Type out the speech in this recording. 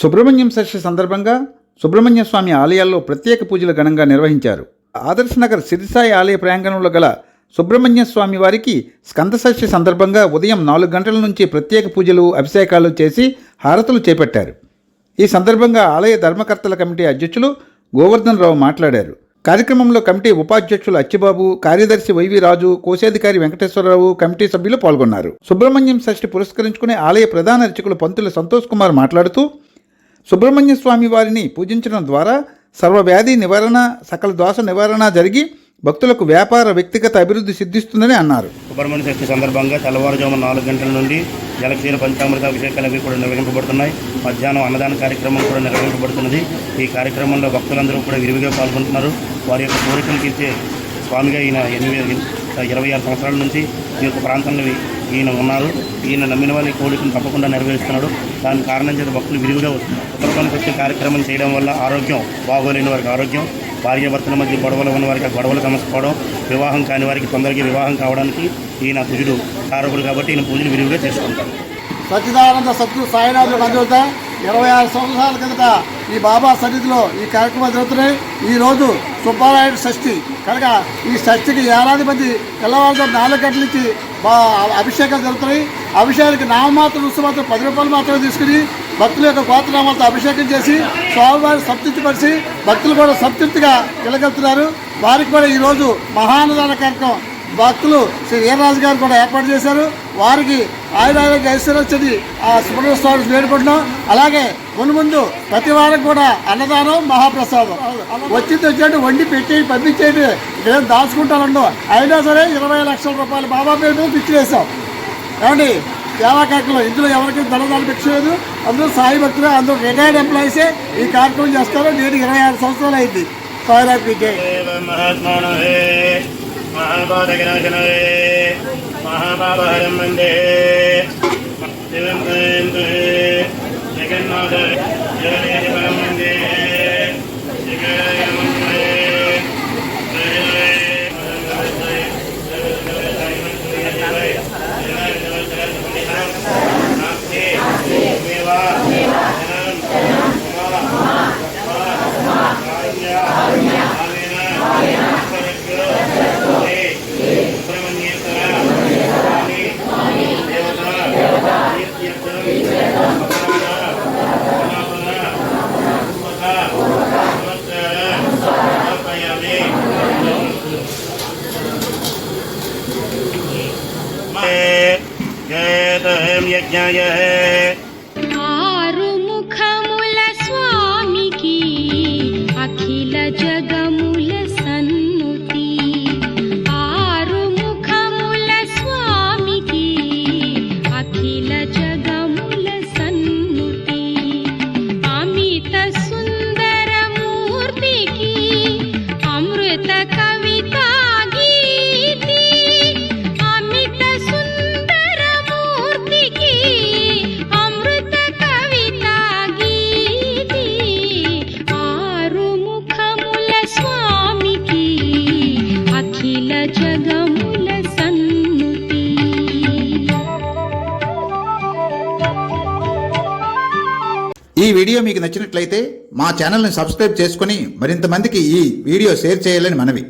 సుబ్రహ్మణ్యం షష్ఠి సందర్భంగా సుబ్రహ్మణ్య స్వామి ఆలయాల్లో ప్రత్యేక పూజలు ఘనంగా నిర్వహించారు. ఆదర్శనగర్ సిరిసాయి ఆలయ ప్రాంగణంలో గల సుబ్రహ్మణ్య స్వామి వారికి స్కందషష్ఠి సందర్భంగా ఉదయం నాలుగు గంటల నుంచి ప్రత్యేక పూజలు అభిషేకాలు చేసి హారతులు చేపట్టారు. ఈ సందర్భంగా ఆలయ ధర్మకర్తల కమిటీ అధ్యక్షులు గోవర్ధన్ రావు మాట్లాడారు. కార్యక్రమంలో కమిటీ ఉపాధ్యక్షులు అచ్చిబాబు కార్యదర్శి వైవి రాజు కోశాధికారి వెంకటేశ్వరరావు కమిటీ సభ్యులు పాల్గొన్నారు. సుబ్రహ్మణ్యం షష్ఠి పురస్కరించుకునే ఆలయ ప్రధాన అర్చకులు పంతులు సంతోష్ కుమార్ మాట్లాడుతూ సుబ్రహ్మణ్య స్వామి వారిని పూజించడం ద్వారా సర్వవ్యాధి నివారణ సకల దోష నివారణ జరిగి భక్తులకు వ్యాపార వ్యక్తిగత అభివృద్ధి సిద్ధిస్తుందని అన్నారు. సుబ్రహ్మణ్య షష్ఠి సందర్భంగా తెల్లవారుజామున నాలుగు గంటల నుండి జలక్షీర పంచామృత అభిషేకాలు అవి కూడా నిర్వహింపబడుతున్నాయి. మధ్యాహ్నం అన్నదాన కార్యక్రమం కూడా నిర్వహింపబడుతున్నది. ఈ కార్యక్రమంలో భక్తులందరూ కూడా విరివిగా పాల్గొంటున్నారు. వారి యొక్క కోరికలు తీర్చే స్వామిగా ఈయన ఎనిమిది ఇరవై ఆరు సంవత్సరాల నుంచి ఈ యొక్క ప్రాంతంలో ఈయన ఉన్నారు. ఈయన నమ్మిన వాళ్ళ కోరికను తప్పకుండా నెరవేరుస్తున్నాడు. దాని కారణం చేత భక్తులు విరివిగా సుబ్రహ్మణ్య వచ్చే కార్యక్రమం చేయడం వల్ల ఆరోగ్యం బాగోలేని వారికి ఆరోగ్యం భార్యాభర్తల మధ్య గొడవలు ఉన్న వారికి ఆ గొడవలు సమస్యపోవడం వివాహం కాని వారికి తొందరగా వివాహం కావడానికి ఈయన పూజుడు కారకుడు కాబట్టి ఈయన పూజలు విరివిగా చేసుకుంటారు. సచ్చిదానంద సత్తు సాయినాథుడు అందువత ఇరవై ఆరు సంవత్సరాల కిందట ఈ బాబా సన్నిధిలో ఈ కార్యక్రమాలు జరుగుతున్నాయి. ఈ రోజు సుబ్బారాయుడు షష్ఠి. కనుక ఈ షష్ఠికి ఏడాది మంది తెల్లవారుజాము నాలుగు గంటల నుంచి బా అభిషేకాలు జరుగుతున్నాయి. అభిషేకానికి నామమాత్రం రుసు మాత్రం పది రూపాయలు మాత్రమే తీసుకుని భక్తుల యొక్క గోత్రనామాలతో అభిషేకం చేసి స్వామివారిని సంతృప్తిపరిచి భక్తులు కూడా సంతృప్తిగా వెళ్ళగలుగుతున్నారు వారికి కూడా ఈరోజు మహానదాన కార్యక్రమం భక్తులు శ్రీ వీరరాజు గారు కూడా ఏర్పాటు చేశారు. వారికి ఆయన ఐశ్వర్యచ్చని ఆ సుబ్రహ్మణ్య స్వామి వేడుకుంటున్నాం అలాగే ముందు ముందు ప్రతి వారం కూడా అన్నదానం మహాప్రసాదం. వచ్చింది వచ్చినట్టు వండి పెట్టి పంపించేది మేము దాచుకుంటానండు అయినా సరే ఇరవై లక్షల రూపాయలు బాబా పేరు మీద పిచ్చి వేసాం ఏమండి సేవా కార్యక్రమం ఇందులో ఎవరికి ధనదాలు పెట్టలేదు అందరూ సాయి భక్తులు అందరూ రిటైర్డ్ ఎంప్లాయీసే ఈ కార్యక్రమం చేస్తారు. నేను ఇరవై ఆరు సంవత్సరాలు అయింది. సాయిరాజ్ மகாபாதகநாசனவே மகாபாபஹரம் வந்தே ஜெகநாத ஜெகநாத యజ్ఞాయ ఈ వీడియో మీకు నచ్చినట్లయితే మా ఛానల్ని సబ్స్క్రైబ్ చేసుకుని మరింతమందికి ఈ వీడియో షేర్ చేయాలని మనవి.